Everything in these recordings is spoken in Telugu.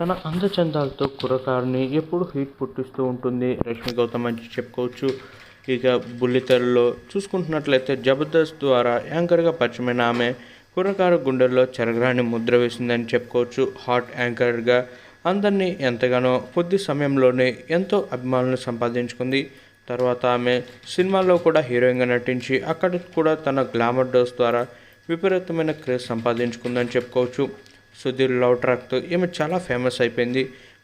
తన అందచందాలతో కుర్రకారుని ఎప్పుడు హీట్ పుట్టిస్తూ ఉంటుంది. రష్మి గౌతమ్ అని చెప్పుకోవచ్చు. ఇక బుల్లితెరలో చూసుకుంటున్నట్లయితే జబర్దస్త్ ద్వారా యాంకర్గా పరిచయమైన ఆమె కుర్రకారు గుండెల్లో చెరగరాని ముద్ర వేసిందని చెప్పుకోవచ్చు. హాట్ యాంకర్గా అందరినీ ఎంతగానో కొద్ది సమయంలోనే ఎంతో అభిమానులు సంపాదించుకుంది. తర్వాత ఆమె సినిమాల్లో కూడా హీరోయిన్గా నటించి అక్కడ కూడా తన గ్లామర్ డోస్ ద్వారా విపరీతమైన క్రేజ్ సంపాదించుకుందని చెప్పుకోవచ్చు. సుధీర్ లవ్ ట్రాక్తో ఈమె చాలా ఫేమస్ అయిపోయింది.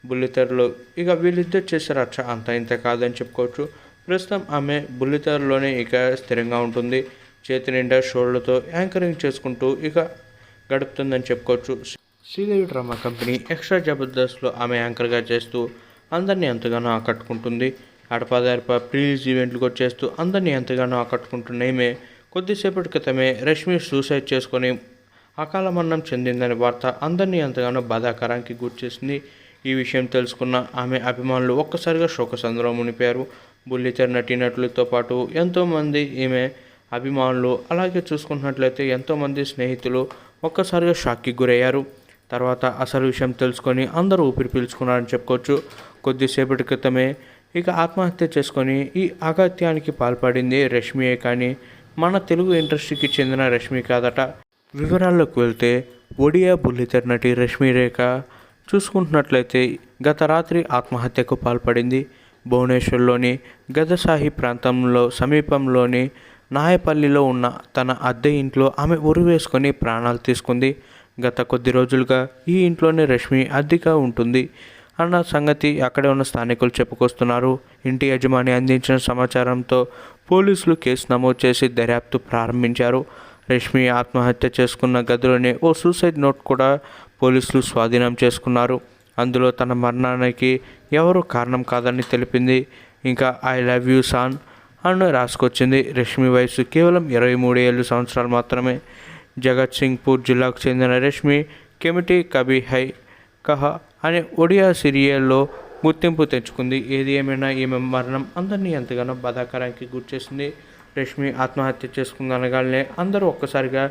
బుల్లితెరలో ఇక వీళ్ళిద్దరు చేసే రచ్చ అంత ఇంత కాదని చెప్పుకోవచ్చు. ప్రస్తుతం ఆమె బుల్లితెరలోనే ఇక స్థిరంగా ఉంటుంది. చేతి నిండా షోళ్ళతో యాంకరింగ్ చేసుకుంటూ ఇక గడుపుతుందని చెప్పుకోవచ్చు. శ్రీదేవి డ్రామా కంపెనీ ఎక్స్ట్రా జబర్దస్త్లో ఆమె యాంకర్గా చేస్తూ అందరినీ ఎంతగానో ఆకట్టుకుంటుంది. అడపాదడప ప్రీలీజ్ ఈవెంట్లు కూడా చేస్తూ అందరినీ ఎంతగానో ఆకట్టుకుంటున్న ఈమె కొద్దిసేపటి క్రితమే రష్మి సూసైడ్ చేసుకొని అకాల మరణం చెందిందనే వార్త అందరినీ ఎంతగానో బాధాకరానికి గుర్చేసింది. ఈ విషయం తెలుసుకున్న ఆమె అభిమానులు ఒక్కసారిగా శోకసంద్రం మునిపారు. బుల్లితెర నటీనటులతో పాటు ఎంతోమంది ఈమె అభిమానులు అలాగే చూసుకున్నట్లయితే ఎంతోమంది స్నేహితులు ఒక్కసారిగా షాక్కి గురయ్యారు. తర్వాత అసలు విషయం తెలుసుకొని అందరూ ఊపిరి పీల్చుకున్నారని చెప్పుకోవచ్చు. కొద్దిసేపటి క్రితమే ఇక ఆత్మహత్య చేసుకొని ఈ అగత్యానికి పాల్పడింది రష్మియే కానీ మన తెలుగు ఇండస్ట్రీకి చెందిన రష్మి కాదట. వివరాల్లోకి వెళ్తే ఒడియా బుల్లితెర నటి రష్మి రేఖ చూసుకుంటున్నట్లయితే గత రాత్రి ఆత్మహత్యకు పాల్పడింది. భువనేశ్వర్లోని గదసాహి ప్రాంతంలో సమీపంలోని నాయపల్లిలో ఉన్న తన అద్దె ఇంట్లో ఆమె ఉరివేసుకొని ప్రాణాలు తీసుకుంది. గత కొద్ది రోజులుగా ఈ ఇంట్లోనే రష్మి అద్దెగా ఉంటుంది అన్న సంగతి అక్కడే ఉన్న స్థానికులు చెప్పుకొస్తున్నారు. ఇంటి యజమాని అందించిన సమాచారంతో పోలీసులు కేసు నమోదు చేసి దర్యాప్తు ప్రారంభించారు. రష్మి ఆత్మహత్య చేసుకున్న గదిలోనే ఓ సూసైడ్ నోట్ కూడా పోలీసులు స్వాధీనం చేసుకున్నారు. అందులో తన మరణానికి ఎవరు కారణం కాదని తెలిపింది. ఇంకా ఐ లవ్ యూ సాన్ అని రాసుకొచ్చింది. రష్మి వయసు కేవలం ఇరవై మూడు ఏళ్ళు సంవత్సరాలు మాత్రమే. జగత్ సింగ్పూర్ జిల్లాకు చెందిన రష్మి కెమిటీ కబీ హై కహా అనే ఒడియా సీరియల్లో గుర్తింపు తెచ్చుకుంది. ఏది ఏమైనా ఈమె మరణం అందరినీ ఎంతగానో బాధాకరానికి గుర్చేసింది. రష్మి ఆత్మహత్య చేసుకుందనగానే అందరూ ఒక్కసారిగా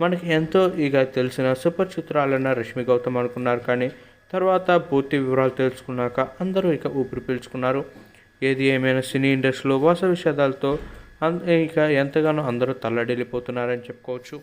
మనకి ఎంతో ఇక తెలిసిన సూపర్ చిత్రాలన్న రష్మి గౌతమ్ అనుకున్నారు కానీ తర్వాత పూర్తి వివరాలు తెలుసుకున్నాక అందరూ ఇక ఊపిరి పీల్చుకున్నారు. ఏది ఏమైనా సినీ ఇండస్ట్రీలో వాస విషాదాలతో ఇక ఎంతగానో అందరూ తల్లడిల్లిపోతున్నారని చెప్పుకోవచ్చు.